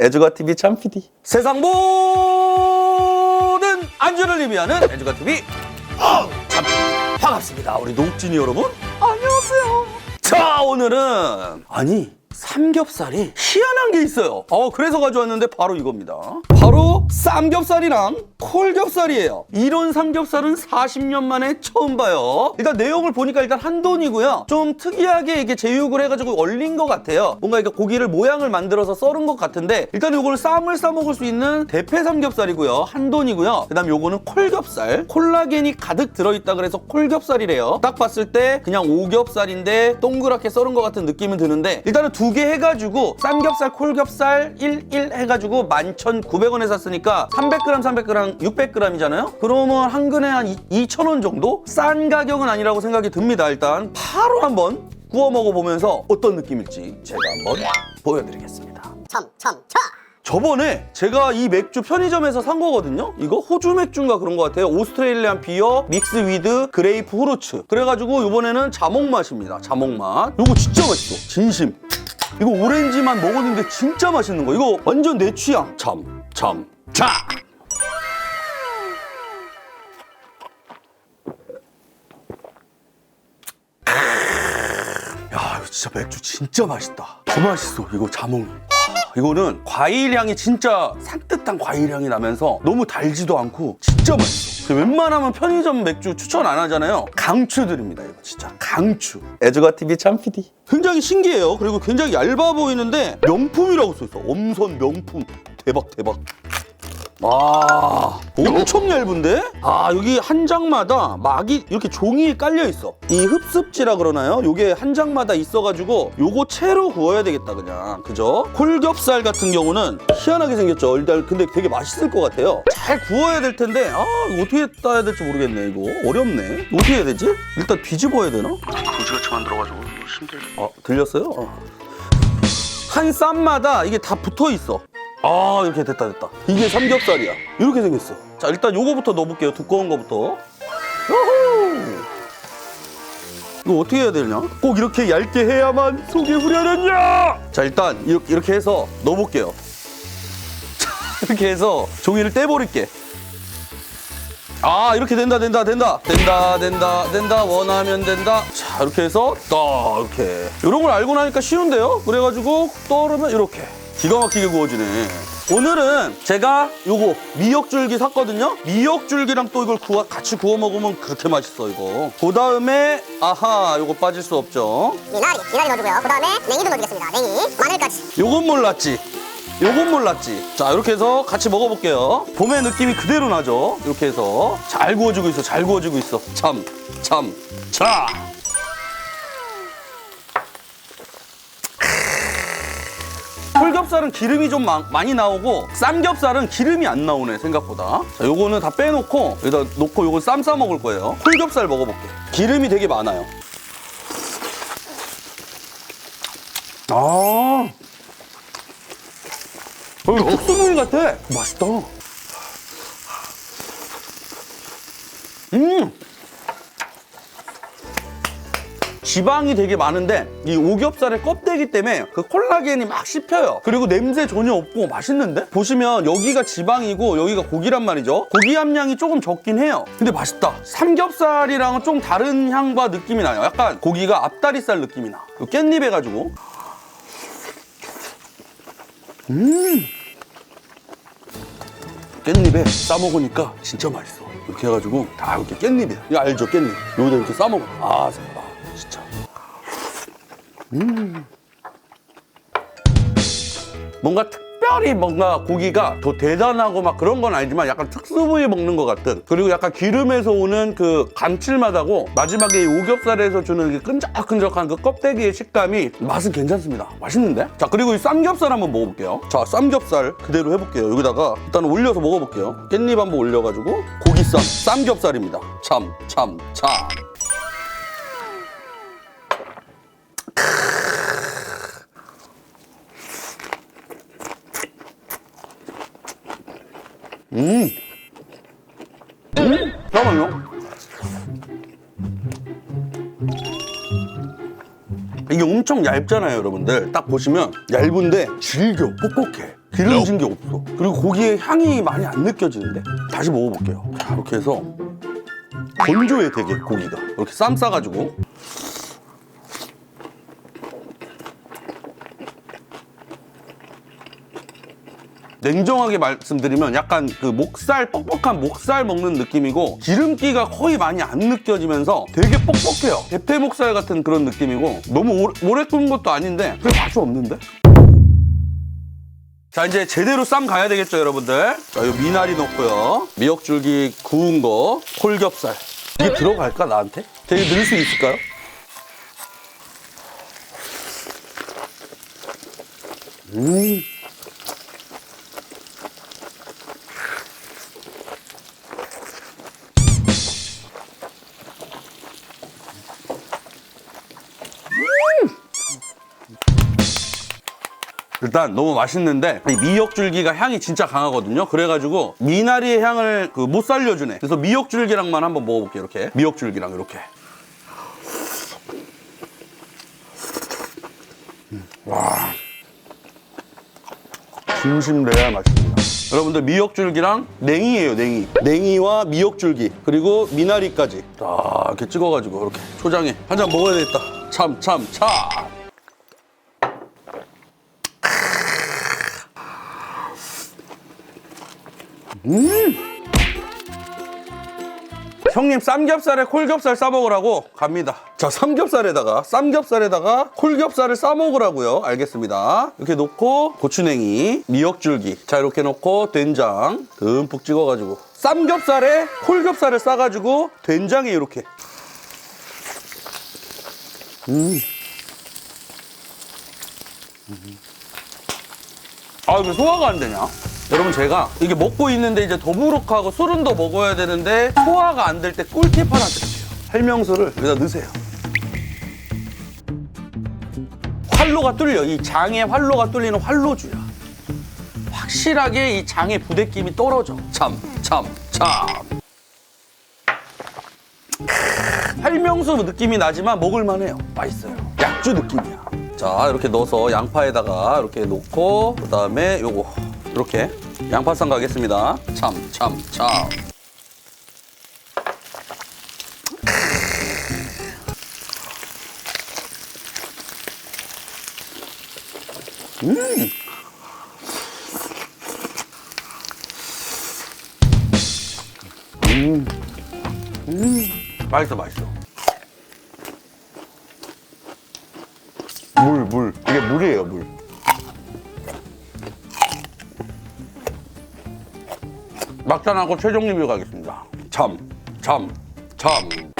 애주가 TV 참 PD. 세상 모든 안주를 리뷰하는 애주가 TV 참 반갑습니다. 우리 녹진이 여러분. 안녕하세요. 자 오늘은 아니 삼겹살이 희한한 게 있어요. 어 그래서 가져왔는데 바로 이겁니다. 바로 삼겹살이랑 콜겹살이에요. 이런 삼겹살은 40년 만에 처음 봐요. 일단 내용을 보니까 일단 한돈이고요. 좀 특이하게 이게 제육을 해가지고 얼린 것 같아요. 뭔가 이렇게 고기를 모양을 만들어서 썰은 것 같은데 일단 요거는 쌈을 싸 먹을 수 있는 대패 삼겹살이고요. 한돈이고요. 그다음 요거는 콜겹살. 콜라겐이 가득 들어있다 그래서 콜겹살이래요. 딱 봤을 때 그냥 오겹살인데 동그랗게 썰은 것 같은 느낌은 드는데 일단은 두개 해가지고 쌈겹살, 콜겹살 1, 1 해가지고 11,900원에 샀으니까 300g, 300g, 600g이잖아요? 그러면 한 근에 한 2,000원 정도? 싼 가격은 아니라고 생각이 듭니다. 일단 바로 한번 구워 먹어보면서 어떤 느낌일지 제가 한번 보여드리겠습니다. 첨. 저번에 제가 이 맥주 편의점에서 산 거거든요. 이거 호주 맥주인가 그런 것 같아요. 오스트레일리안 비어 믹스 위드 그레이프 후르츠. 그래가지고 이번에는 자몽 맛입니다. 자몽 맛. 이거 진짜 맛있어. 진심. 이거 오렌지만 먹었는데 진짜 맛있는 거. 이거 완전 내 취향. 참, 참, 자. 야, 이거 진짜 맥주 진짜 맛있다. 더 맛있어. 이거 자몽이. 하, 이거는 과일 향이 진짜 산뜻한 과일 향이 나면서 너무 달지도 않고 진짜 맛있어. 웬만하면 편의점 맥주 추천 안 하잖아요. 강추드립니다. 이거 진짜 강추. 에즈가 TV 참 PD. 굉장히 신기해요. 그리고 굉장히 얇아 보이는데 명품이라고 써 있어. 엄선 명품. 대박 대박. 와 엄청 얇은데? 아 여기 한 장마다 막이 이렇게 종이에 깔려 있어 이 흡습지라 그러나요? 요게 한 장마다 있어가지고 요거 채로 구워야 되겠다 그냥 그죠? 콜겹살 같은 경우는 희한하게 생겼죠 일단 근데 되게 맛있을 것 같아요 잘 구워야 될 텐데 아 이거 어떻게 따야 될지 모르겠네 이거 어렵네 어떻게 해야 되지? 일단 뒤집어야 되나? 거지같이 만들어가지고 힘들어. 아 들렸어요? 어. 한 쌈마다 이게 다 붙어 있어. 아 이렇게 됐다 됐다. 이게 삼겹살이야. 이렇게 생겼어. 자 일단 요거부터 넣어볼게요. 두꺼운 거부터. 요호! 이거 어떻게 해야 되냐? 꼭 이렇게 얇게 해야만 속이 후련하냐? 자 일단 이렇게, 이렇게 해서 넣어볼게요. 자, 이렇게 해서 종이를 떼버릴게. 아 이렇게 된다 된다 된다 된다 된다 된다 원하면 된다 자 이렇게 해서 딱 이렇게 이런 걸 알고 나니까 쉬운데요 그래가지고 떠오르면 이렇게 기가 막히게 구워지네 오늘은 제가 요거 미역줄기 샀거든요 미역줄기랑 또 이걸 구워, 같이 구워 먹으면 그렇게 맛있어 이거 그 다음에 아하 요거 빠질 수 없죠 미나리, 미나리 넣어주고요. 그 다음에 냉이도 넣어주겠습니다. 냉이, 마늘까지. 요건 몰랐지. 요건 몰랐지. 자, 이렇게 해서 같이 먹어볼게요. 봄의 느낌이 그대로 나죠. 이렇게 해서 잘 구워지고 있어. 잘 구워지고 있어. 참, 참, 자. 콜겹살은 기름이 좀 마- 많이 나오고 쌈겹살은 기름이 안 나오네 생각보다. 자 요거는 다 빼놓고 여기다 놓고 요거 쌈 싸 먹을 거예요. 콜겹살 먹어볼게 기름이 되게 많아요. 아! 어, 이거 특수누이 같아. 맛있다. 음! 지방이 되게 많은데 이 오겹살의 껍데기 때문에 그 콜라겐이 막 씹혀요. 그리고 냄새 전혀 없고 맛있는데? 보시면 여기가 지방이고 여기가 고기란 말이죠. 고기 함량이 조금 적긴 해요. 근데 맛있다. 삼겹살이랑은 좀 다른 향과 느낌이 나요. 약간 고기가 앞다리살 느낌이 나. 이 깻잎 해가지고. 깻잎에 싸먹으니까 진짜 맛있어. 이렇게 해가지고 다 이렇게 깻잎이야. 이거 알죠? 깻잎. 여기다 이렇게 싸먹어. 아. 음. 뭔가 특별히 뭔가 고기가 더 대단하고 막 그런 건 아니지만 약간 특수 부위 먹는 것 같은 그리고 약간 기름에서 오는 그 감칠맛하고 마지막에 이 오겹살에서 주는 이 끈적끈적한 그 껍데기의 식감이 맛은 괜찮습니다. 맛있는데? 자 그리고 이 쌈겹살 한번 먹어볼게요. 자 쌈겹살 그대로 해볼게요. 여기다가 일단 올려서 먹어볼게요. 깻잎 한번 올려가지고 고기쌈 쌈겹살입니다. 참 참, 참. 음. 음? 잠깐만요. 이게 엄청 얇잖아요, 여러분들. 딱 보시면 얇은데 질겨, 뻑뻑해. 기름진 게 없어. 그리고 고기의 향이 많이 안 느껴지는데? 다시 먹어볼게요. 자, 이렇게 해서 건조해 되게 고기가. 이렇게 쌈 싸가지고. 냉정하게 말씀드리면 약간 그 목살 뻑뻑한 목살 먹는 느낌이고 기름기가 거의 많이 안 느껴지면서 되게 뻑뻑해요 대패 목살 같은 그런 느낌이고 너무 오래, 오래 굽은 것도 아닌데 그게 맛이 없는데? 자 이제 제대로 쌈 가야 되겠죠 여러분들 자 이 미나리 넣고요 미역줄기 구운 거 콜겹살 이게 들어갈까 나한테? 되게 넣을 수 있을까요? 음 일단 너무 맛있는데 이 미역줄기가 향이 진짜 강하거든요. 그래가지고 미나리의 향을 그 못 살려주네. 그래서 미역줄기랑만 한번 먹어볼게요. 이렇게 미역줄기랑 이렇게. 음, 와, 진심 레알 맛입니다. 여러분들 미역줄기랑 냉이에요. 냉이. 냉이와 미역줄기 그리고 미나리까지 자 이렇게 찍어가지고 이렇게 초장에 한 잔 먹어야 되겠다. 참 참 참. 형님 삼겹살에 콜겹살 싸 먹으라고 갑니다. 자 삼겹살에다가 쌈겹살에다가 콜겹살을 싸 먹으라고요. 알겠습니다. 이렇게 놓고 고추냉이, 미역줄기 자 이렇게 놓고 된장 듬뿍 찍어가지고 쌈겹살에 콜겹살을 싸가지고 된장에 이렇게 아, 왜 소화가 안 되냐? 여러분, 제가 이게 먹고 있는데 이제 더부룩하고 술은 더 먹어야 되는데 소화가 안 될 때 꿀팁 하나 드릴게요. 활명수를 여기다 넣으세요. 활로가 뚫려. 이 장에 활로가 뚫리는 활로주야. 확실하게 이 장의 부대낌이 떨어져. 참, 참, 참. 활명수 느낌이 나지만 먹을만해요. 맛있어요. 약주 느낌이야. 자, 이렇게 넣어서 양파에다가 이렇게 놓고 그다음에 요거 이렇게 양파쌈 가겠습니다. 참, 참, 참. 맛있어, 맛있어. 물, 물. 이게 물이에요, 물. 막잔하고 최종 리뷰 가겠습니다. 참, 참, 참.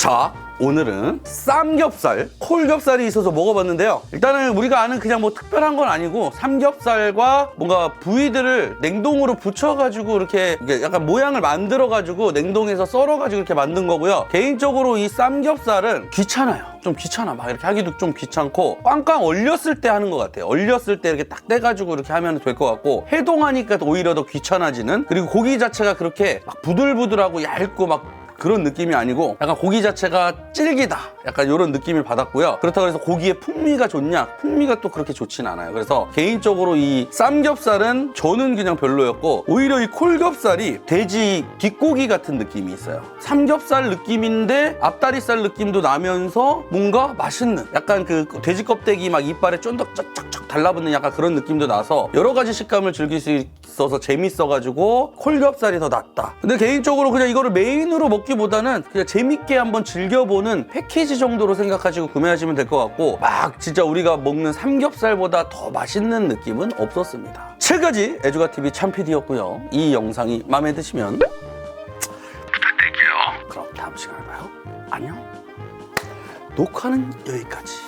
자, 오늘은 쌈겹살, 콜겹살이 있어서 먹어봤는데요. 일단은 우리가 아는 그냥 뭐 특별한 건 아니고 삼겹살과 뭔가 부위들을 냉동으로 붙여가지고 이렇게 약간 모양을 만들어가지고 냉동에서 썰어가지고 이렇게 만든 거고요. 개인적으로 이 쌈겹살은 귀찮아요. 좀 귀찮아. 막 이렇게 하기도 좀 귀찮고 꽝꽝 얼렸을 때 하는 것 같아요. 얼렸을 때 이렇게 딱 떼가지고 이렇게 하면 될 것 같고 해동하니까 오히려 더 귀찮아지는 그리고 고기 자체가 그렇게 막 부들부들하고 얇고 막 그런 느낌이 아니고 약간 고기 자체가 질기다. 약간 이런 느낌을 받았고요. 그렇다고 해서 고기의 풍미가 좋냐? 풍미가 또 그렇게 좋진 않아요. 그래서 개인적으로 이 쌈겹살은 저는 그냥 별로였고 오히려 이 콜겹살이 돼지 뒷고기 같은 느낌이 있어요. 삼겹살 느낌인데 앞다리살 느낌도 나면서 뭔가 맛있는 약간 그 돼지 껍데기 막 이빨에 쫀득쫀득 달라붙는 약간 그런 느낌도 나서 여러 가지 식감을 즐길 수 있 어서 재밌어가지고 콜겹살이 더 낫다. 근데 개인적으로 그냥 이거를 메인으로 먹기보다는 그냥 재밌게 한번 즐겨보는 패키지 정도로 생각하시고 구매하시면 될 것 같고 막 진짜 우리가 먹는 삼겹살보다 더 맛있는 느낌은 없었습니다. 지금까지 에주가TV 참PD였고요. 이 영상이 마음에 드시면 부탁드릴게요. 그럼 다음 시간에 봐요. 안녕. 녹화는 여기까지.